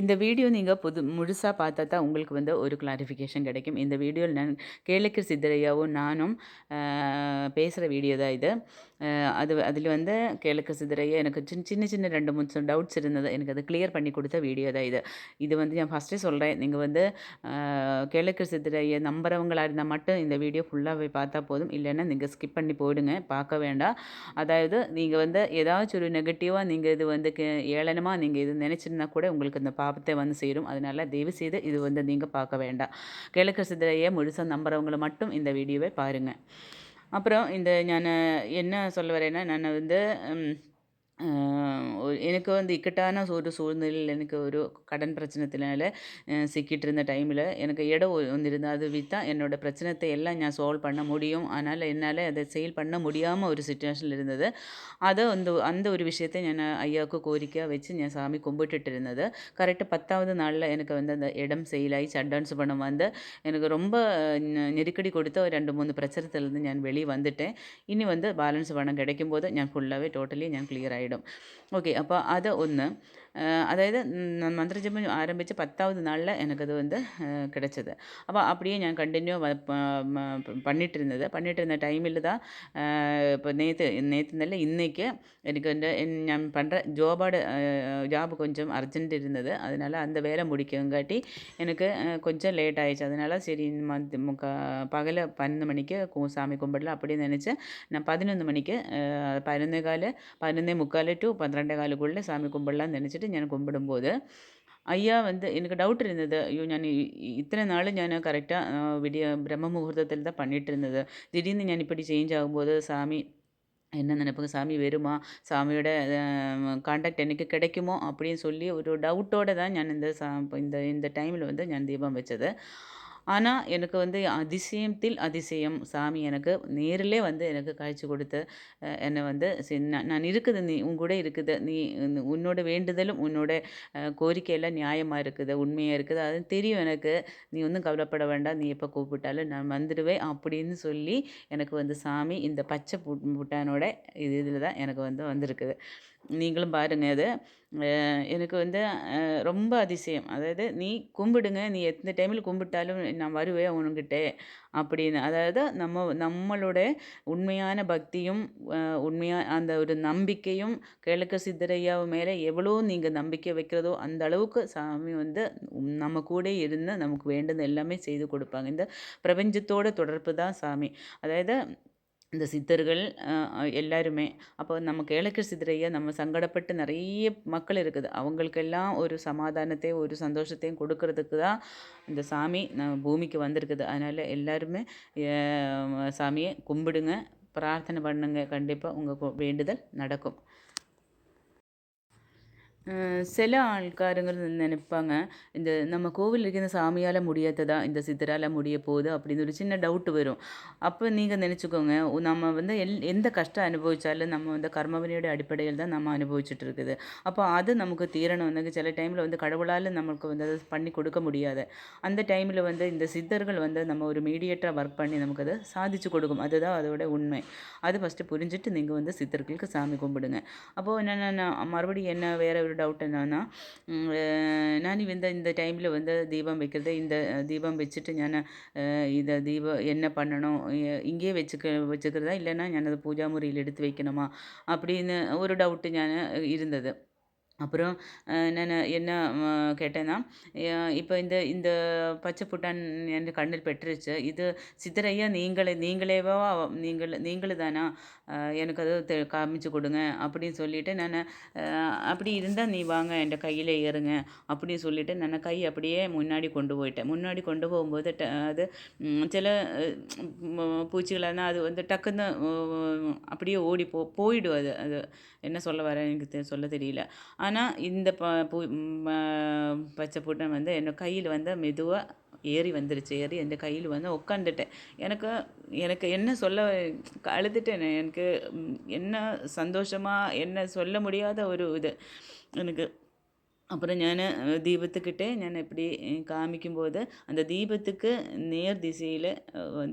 இந்த வீடியோ நீங்கள் புது முழுசாக பார்த்தா தான் உங்களுக்கு வந்து ஒரு கிளாரிஃபிகேஷன் கிடைக்கும். இந்த வீடியோவில் நான் கேளுக்கு சித்தரையாவும் நானும் பேசுகிற வீடியோ தான் இது. அது அதில் வந்து கேளுக்கு சித்தரையா எனக்கு சின்ன சின்ன சின்ன ரெண்டு மூணு டவுட்ஸ் இருந்தது. எனக்கு அது கிளியர் பண்ணி கொடுத்த வீடியோ தான் இது. இது வந்து நான் ஃபஸ்ட்டே சொல்கிறேன் நீங்கள் வந்து கேளுக்கு சித்தரையை நம்புறவங்களாக இருந்தால் மட்டும் இந்த வீடியோ ஃபுல்லாக போய் பார்த்தா போதும். இல்லைன்னா நீங்கள் ஸ்கிப் பண்ணி போயிடுங்க. பார்க்க வேண்டாம். அதாவது நீங்கள் வந்து ஏதாச்சும் ஒரு நெகட்டிவாக நீங்கள் இது வந்து ஏளனமாக நீங்கள் இது நினச்சிருந்தா கூட உங்களுக்கு இந்த பாபத்தை வந்து சேரும். அதனால் தயவு செய்து இது வந்து நீங்கள் பார்க்க வேண்டாம். கிழக்கு சித்திரையை முழுசாக நம்புறவங்களை மட்டும் இந்த வீடியோவை பாருங்கள் அப்புறம் இந்த நான் என்ன சொல்ல வரேன்னா நான் வந்து எனக்கு வந்து இக்கட்டான ஒரு சூழ்நிலையில் எனக்கு ஒரு கடன் பிரச்சனத்தினால சிக்கிட்டு இருந்த டைமில் எனக்கு இடம் ஒன்று இருந்தது அது விற்றா என்னோடய பிரச்சனத்தை எல்லாம் நான் சால்வ் பண்ண முடியும் அதனால் என்னால் அதை செயல் பண்ண முடியாமல் ஒரு சுச்சுவேஷனில் இருந்தது அதை அந்த அந்த ஒரு விஷயத்தை நான் ஐயாவுக்கு கோரிக்கையாக வச்சு நான் சாமி கும்பிட்டுட்டு இருந்தது கரெக்டாக பத்தாவது நாளில் எனக்கு வந்து அந்த இடம் செயலாகி அட்வான்ஸ் பணம் வந்து எனக்கு ரொம்ப நெருக்கடி கொடுத்த ஒரு ரெண்டு மூணு பிரச்சனத்துலேருந்து நான் வெளியே வந்துட்டேன் இனி வந்து பேலன்ஸ் பணம் கிடைக்கும்போது ഞാൻ ഫുള്ളാവേ ടോട്ടലി ഞാൻ ക്ലിയർ ആയിടും ഓക്കെ അപ്പോൾ അത് ഒന്ന് அதாவது மந்திரஜபம் ஆரம்பித்து பத்தாவது நாளில் எனக்கு அது வந்து கிடச்சிது அப்போ அப்படியே நான் கண்டினியூ பண்ணிகிட்டு இருந்தது பண்ணிகிட்டு இருந்த டைமில் தான் இப்போ நேற்று நேற்று இன்றைக்கி எனக்கு வந்து நான் பண்ணுற ஜோபோட ஜாப் கொஞ்சம் அர்ஜென்ட் இருந்தது அதனால் அந்த வேலை முடிக்கங்காட்டி எனக்கு கொஞ்சம் லேட் ஆயிடுச்சு அதனால் சரி மந்த் முக்கா பகல பன்னெண்டு மணிக்கு சாமி கும்பிடல அப்படின்னு நினச்சேன் நான் பதினொன்று மணிக்கு பதினொன்னே கால் பதினொன்னே முக்கால் டு பன்னிரெண்டே காலுக்குள்ளே சாமி கும்பிடலான்னு நினச்சிட்டு വെച്ചിട്ട് ഞാൻ കുമ്പിടുമ്പോൾ ஐயா வந்து எனக்கு டவுட் இருந்தது ஐயோ ഞാൻ இத்தனை நாள் ഞാൻ கரெக்டாக விடிய பிரம்ம முகூர்த்தத்தில் தான் பண்ணிகிட்டு இருந்தது திடீர்னு ഞാൻ இப்படி சேஞ்ச் ஆகும்போது சாமி என்ன நினைப்பாங்க சாமி வருமா சாமியோட காண்டாக்ட் எனக்கு கிடைக்குமோ அப்படின்னு சொல்லி ஒரு டவுட்டோடு தான் நான் இந்த சா இந்த இந்த டைமில் வந்து நான் தீபம் வச்சது ஆனால் எனக்கு வந்து அதிசயத்தில் அதிசயம். சாமி எனக்கு நேரிலே வந்து எனக்கு காய்ச்சி கொடுத்து என்னை வந்து நான் இருக்குது நீ உன் கூட இருக்குது. நீ உன்னோட வேண்டுதலும் உன்னோட கோரிக்கையெல்லாம் நியாயமாக இருக்குது உண்மையாக இருக்குது. அது தெரியும் எனக்கு. நீ ஒன்றும் கவலைப்பட வேண்டாம். நீ எப்போ கூப்பிட்டாலும் நான் வந்துடுவேன் அப்படின்னு சொல்லி எனக்கு வந்து சாமி இந்த பச்சை புட்டானோட இது இதில் தான் எனக்கு வந்து வந்திருக்குது. நீங்களும் பாருங்கள் அது எனக்கு வந்து ரொம்ப அதிசயம். அதாவது நீ கும்பிடுங்க. நீ எந்த டைமில் கும்பிட்டாலும் நான் வருவேன் உன்கிட்ட அப்படின்னு. அதாவது நம்ம நம்மளோட உண்மையான பக்தியும் உண்மையாக அந்த ஒரு நம்பிக்கையும் கிழக்கு சித்தரையாவு மேலே எவ்வளோ நீங்கள் நம்பிக்கை வைக்கிறதோ அந்த அளவுக்கு சாமி வந்து நம்ம கூட இருந்து நமக்கு வேண்டது எல்லாமே செய்து கொடுப்பாங்க. இந்த பிரபஞ்சத்தோட தொடர்பு தான் சாமி. அதாவது இந்த சித்தர்கள் எல்லாருமே. அப்போ நம்ம கேளக்கர் சித்தரையா நம்ம சங்கடப்பட்டு நிறைய மக்கள் இருக்குது. அவங்களுக்கெல்லாம் ஒரு சமாதானத்தையும் ஒரு சந்தோஷத்தையும் கொடுக்கறதுக்கு தான் இந்த சாமி நம்ம பூமிக்கு வந்திருக்குது. அதனால் எல்லாருமே சாமியை கும்பிடுங்க பிரார்த்தனை பண்ணுங்க. கண்டிப்பாக உங்கள் வேண்டுதல் நடக்கும். சில ஆள்காரங்கள் நினைப்பாங்க இந்த நம்ம கோவில் இருக்கிற சாமியால் முடியாததா இந்த சித்தரால் முடிய போகுது அப்படின்னு ஒரு சின்ன டவுட் வரும். அப்போ நீங்கள் நினச்சிக்கோங்க நம்ம வந்து எல் எந்த கஷ்டம் அனுபவித்தாலும் நம்ம வந்து கர்மவினையோட அடிப்படையில் தான் நம்ம அனுபவிச்சுட்டு இருக்குது. அப்போ அது நமக்கு தீரணும். வந்து சில டைமில் வந்து கடவுளால் நமக்கு வந்து அதை பண்ணி கொடுக்க முடியாது. அந்த டைமில் வந்து இந்த சித்தர்கள் வந்து நம்ம ஒரு மீடியேட்டராக ஒர்க் பண்ணி நமக்கு அதை சாதிச்சு கொடுக்கும். அதுதான் அதோட உண்மை. அது ஃபஸ்ட்டு புரிஞ்சுட்டு நீங்கள் வந்து சித்தர்களுக்கு சாமி கும்பிடுங்க. அப்போது என்னென்ன மறுபடியும் என்ன வேறு ஒரு டவுட் என்னன்னா நான் இந்த இந்த டைமில் வந்து தீபம் வைக்கிறது இந்த தீபம் வச்சுட்டு ഞാൻ ഇത് ദീപം என்ன பண்ணணும் இங்கேயே வச்சுக்க வச்சுக்கிறதா இல்லைன்னா ஞானது பூஜா முறையில் எடுத்து வைக்கணுமா அப்படின்னு ஒரு டவுட்டு ഞാൻ இருந்தது அப்புறம் நான் என்ன கேட்டேன்னா இப்போ இந்த இந்த பச்சை புட்டான் என் கண்ணில் பெற்றுருச்சு. இது சித்தரையா நீங்களே நீங்களேவா நீங்கள் நீங்கள் தானா? எனக்கு அது தெ காமிச்சு கொடுங்க. அப்படின்னு சொல்லிவிட்டு நான் அப்படி இருந்தால் நீ வாங்க என் கையில் ஏறுங்க. அப்படின்னு சொல்லிவிட்டு நான் கை அப்படியே முன்னாடி கொண்டு போயிட்டேன். முன்னாடி கொண்டு போகும்போது ட அது சில பூச்சிகளானா அது வந்து டக்குன்னு அப்படியே ஓடி போ போயிடும் அது அது. என்ன சொல்ல வரேன் எனக்கு சொல்ல தெரியல. ஆனால் இந்த ப பூ பச்சை பூட்டம் வந்து என்னோடய கையில் வந்து மெதுவாக ஏறி வந்துருச்சு. ஏறி என் கையில் வந்து உட்காந்துட்டேன் எனக்கு எனக்கு என்ன சொல்ல அழுதுட்டேன். எனக்கு என்ன சந்தோஷமாக என்ன சொல்ல முடியாத ஒரு இது. எனக்கு அப்புறம் ഞാൻ தீபத்துக்கிட்டே ഞാൻ இப்படி காமிக்கும்போது அந்த தீபத்துக்கு நேர் திசையில்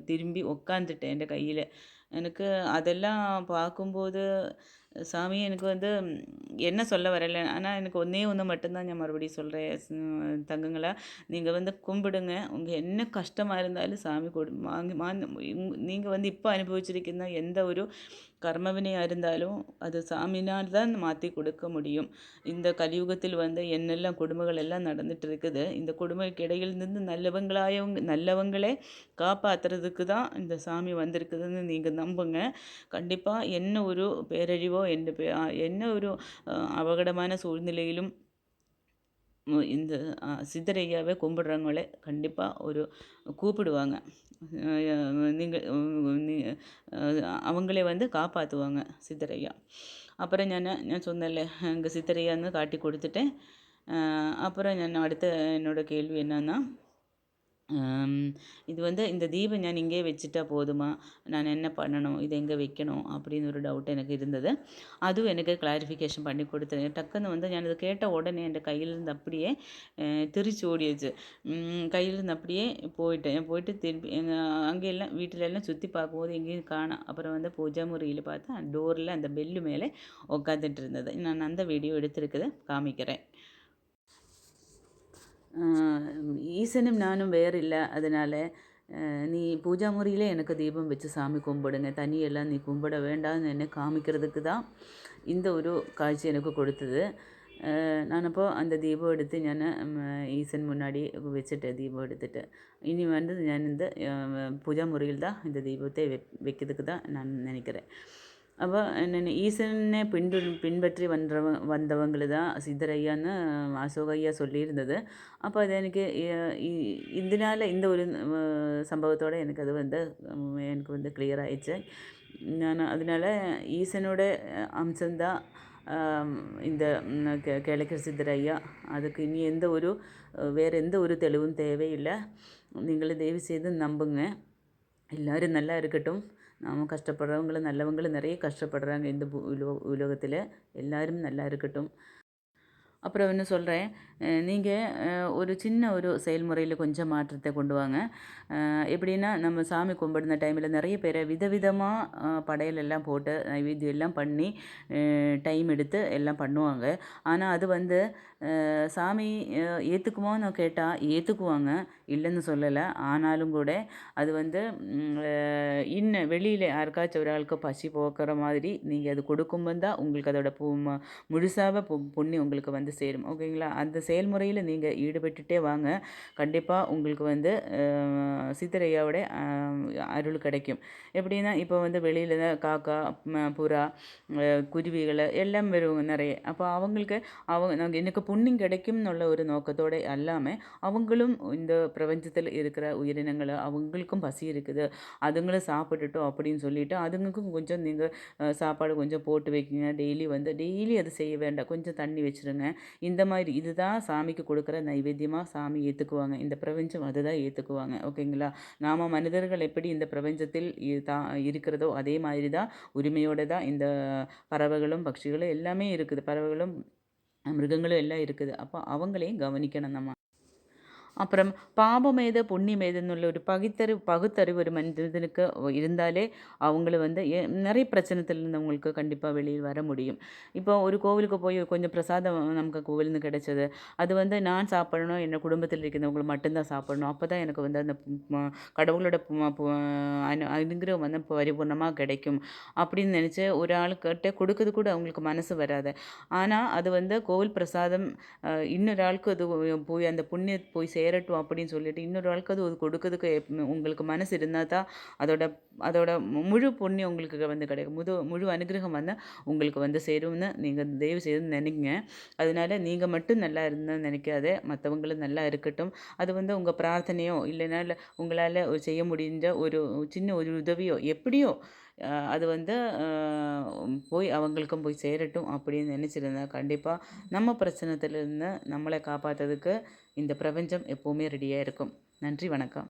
திரும்பி உட்காந்துட்டேன் என் கையில். எனக்கு அதெல்லாம் பார்க்கும்போது சாமி எனக்கு வந்து என்ன சொல்ல வரல. ஆனால் எனக்கு ஒன்றே ஒன்று மட்டும்தான் நான் மறுபடியும் சொல்கிறேன் தங்கங்களா நீங்கள் வந்து கும்பிடுங்க. உங்கள் என்ன கஷ்டமாக இருந்தாலும் சாமி கொடு வாங்கி நீங்கள் வந்து இப்போ அனுபவிச்சிருக்கிற எந்த ஒரு கர்மவினையாக இருந்தாலும் அது சாமினால் தான் மாற்றி கொடுக்க முடியும். இந்த கலியுகத்தில் வந்து என்னெல்லாம் கொடுமைகள் எல்லாம் நடந்துட்டு இருக்குது இந்த கொடுமைக்கு இடையில் இருந்து நல்லவங்களாயவங்க நல்லவங்களே காப்பாற்றுறதுக்கு தான் இந்த சாமி வந்திருக்குதுன்னு நீங்கள் நம்புங்க. கண்டிப்பாக என்ன ஒரு பேரழிவோ என்ன பே என்ன ஒரு அஹ், அபகடமான சூழ்நிலையிலும் உம், இந்த அஹ், சித்தரையாவை கும்பிடுறவங்களே கண்டிப்பாக ஒரு கூப்பிடுவாங்க நீங்கள் அவங்களே வந்து காப்பாற்றுவாங்க சித்தரையா அப்புறம் ഞാൻ ഞാൻ சொன்னேன்ல அங்கே சித்தரையான்னு காட்டி கொடுத்துட்டேன் அஹ், அப்புறம் ഞാൻ அடுத்த என்னோட கேள்வி என்னன்னா ஆம், இது வந்து இந்த தீபம் நான் இங்கே வச்சுட்டா போதுமா நான் என்ன பண்ணணும்? இது எங்கே வைக்கணும் அப்படின்னு ஒரு டவுட் எனக்கு இருந்தது. அதுவும் எனக்கு கிளாரிஃபிகேஷன் பண்ணி கொடுத்தது. டக்குன்னு வந்து ஞானது கேட்ட உடனே என் கையிலிருந்து அப்படியே திருச்சி ஓடியாச்சு கையிலிருந்து அப்படியே போயிட்டேன் போயிட்டு திருப்பி எங்கள் அங்கெல்லாம் வீட்டிலெல்லாம் சுற்றி பார்க்கும்போது எங்கேயும் காணும் அப்புறம் வந்து பூஜா முறையில் பார்த்தா டோரில் அந்த பெல்லு மேலே உட்காந்துட்டு இருந்தது நான் அந்த வீடியோ எடுத்திருக்குது காமிக்கிறேன் ஈசனும் நானும் வேறில்ல அதனால் நீ பூஜா முறியிலே எனக்கு தீபம் வச்சு சாமி கும்பிடுங்க தனியெல்லாம் நீ கும்பிட வேண்டாம்னு என்னை காமிக்கிறதுக்கு தான் இந்த ஒரு காட்சி எனக்கு கொடுத்தது ஆஹ் நானப்போ அந்த தீபம் எடுத்து ഞാൻ ஈசன் முன்னாடி வச்சுட்டேன் தீபம் எடுத்துட்டு இனி வந்து ഞാൻ இந்த ஆஹ் பூஜா முறியில் தான் இந்த தீபத்தை வெ வைக்கிறதுக்கு தான் நான் நினைக்கிறேன் அப்போ என்னென்ன ஈசனை பின்பு பின்பற்றி வந்தவ வந்தவங்கள தான் சித்தரையான்னு அசோக ஐயா சொல்லியிருந்தது. அப்போ அது எனக்கு இதனால் இந்த ஒரு சம்பவத்தோடு எனக்கு அது வந்து எனக்கு வந்து கிளியர் ஆயிடுச்சு. நான் அதனால் ஈசனோட அம்சம்தான் இந்த ம், சித்தரையா. அதுக்கு இனி எந்த ஒரு வேறு எந்த ஒரு தெளிவும் தேவையில்லை. நீங்கள் தயவு செய்து நம்புங்க. எல்லோரும் நல்லா இருக்கட்டும். நாம கஷ்டப்படுறவங்களும் நல்லவங்களும் நிறைய கஷ்டப்படுறாங்க இந்த பூ உலோ உலகத்தில் எல்லாரும் நல்லா இருக்கட்டும் அப்புறம் இன்னும் சொல்கிறேன் நீங்கள் ஒரு சின்ன ஒரு செயல்முறையில் கொஞ்சம் மாற்றத்தை கொண்டு வாங்க. எப்படின்னா நம்ம சாமி கும்பிடுன டைமில் நிறைய பேர் விதவிதமாக படையல் எல்லாம் போட்டு நைவேத்தியம் எல்லாம் பண்ணி டைம் எடுத்து எல்லாம் பண்ணுவாங்க. ஆனால் அது வந்து சாமி ஏற்றுக்குமோன்னு கேட்டால் ஏற்றுக்குவாங்க இல்லைன்னு சொல்லலை. ஆனாலும் கூட அது வந்து இன்னும் வெளியில் யாருக்காச்சும் ஒரு ஆளுக்கு பசி போக்குற மாதிரி நீங்கள் அது கொடுக்கும்போது தான் உங்களுக்கு அதோட பூ ம- முழுசாக புண்ணி உங்களுக்கு வந்து சேரும். ஓகேங்களா? அந்த செயல்முறையில் நீங்கள் ஈடுபட்டுட்டே வாங்க. கண்டிப்பாக உங்களுக்கு வந்து சித்தரையாவோட அருள் கிடைக்கும். எப்படின்னா இப்போ வந்து வெளியில் தான் காக்கா புறா குருவிகளை குருவிகள் எல்லாம் வருவாங்க நிறைய. அப்போ அவங்களுக்கு அவங்க நாங்கள் எனக்கு புண்ணியம் கிடைக்கும்னு ஒரு நோக்கத்தோடு அல்லாமல் அவங்களும் இந்த பிரபஞ்சத்தில் இருக்கிற உயிரினங்களை அவங்களுக்கும் பசி இருக்குது. அதுங்களும் சாப்பிட்டுட்டோம் அப்படின்னு சொல்லிவிட்டு அதுங்களுக்கும் கொஞ்சம் நீங்கள் சாப்பாடு கொஞ்சம் போட்டு வைக்கிங்க. டெய்லி வந்து டெய்லி அது செய்ய வேண்டாம். கொஞ்சம் தண்ணி வச்சுருங்க. இந்த மாதிரி இதுதான் சாமிக்கு கொடுக்குற நைவேத்தியமாக சாமி ஏற்றுக்குவாங்க இந்த பிரபஞ்சம் அதுதான் ஏற்றுக்குவாங்க ஓகேங்களா? நாம் மனிதர்கள் எப்படி இந்த பிரபஞ்சத்தில் தா இருக்கிறதோ அதே மாதிரி தான் உரிமையோடு தான் இந்த பறவைகளும் பட்சிகளும் எல்லாமே இருக்குது. பறவைகளும் மிருகங்களும் எல்லாம் இருக்குது. அப்போ அவங்களையும் கவனிக்கணும் நம்ம. அப்புறம் பாபமேத புண்ணியமேதன்னுள்ள ஒரு பகுத்தறிவு பகுத்தறிவு ஒரு மனிதனுக்கு இருந்தாலே அவங்கள வந்து நிறைய பிரச்சனத்திலேருந்து அவங்களுக்கு கண்டிப்பாக வெளியில் வர முடியும். இப்போ ஒரு கோவிலுக்கு போய் கொஞ்சம் பிரசாதம் நமக்கு கோவிலேருந்து கிடைச்சது. அது வந்து நான் சாப்பிடணும் என் குடும்பத்தில் இருக்கிறவங்களை மட்டும்தான் சாப்பிடணும். அப்போ தான் எனக்கு வந்து அந்த கடவுளோட அனுகிரகம் வந்து பரிபூர்ணமாக கிடைக்கும். அப்படின்னு நினச்சி ஒரு ஆளுக்கிட்ட கொடுக்கறது கூட அவங்களுக்கு மனசு வராது. ஆனால் அது வந்து கோவில் பிரசாதம் இன்னொரு ஆளுக்கு அது போய் அந்த புண்ணிய போய் சேரட்டும் அப்படின்னு சொல்லிட்டு இன்னொரு ஆளுக்கு அது கொடுக்கறதுக்கு உங்களுக்கு மனசு இருந்தால் தான் அதோட அதோட முழு புண்ணியம் உங்களுக்கு வந்து கிடைக்கும். முது முழு அனுகிரகம் வந்து உங்களுக்கு வந்து சேரும்னு நீங்கள் தயவு செய்து நினைங்க. அதனால நீங்கள் மட்டும் நல்லா இருந்தால் நினைக்காதே. மற்றவங்களும் நல்லா இருக்கட்டும். அது வந்து உங்கள் பிரார்த்தனையோ இல்லைனா இல்லை உங்களால் செய்ய முடிஞ்ச ஒரு சின்ன ஒரு உதவியோ எப்படியோ அது வந்து போய் அவங்களுக்கும் போய் சேரட்டும் அப்படின்னு நினச்சிருந்தா கண்டிப்பாக நம்ம பிரச்சனத்திலிருந்து நம்மளை காப்பாற்றுறதுக்கு இந்த பிரபஞ்சம் எப்போவுமே ரெடியாக இருக்கும். நன்றி வணக்கம்.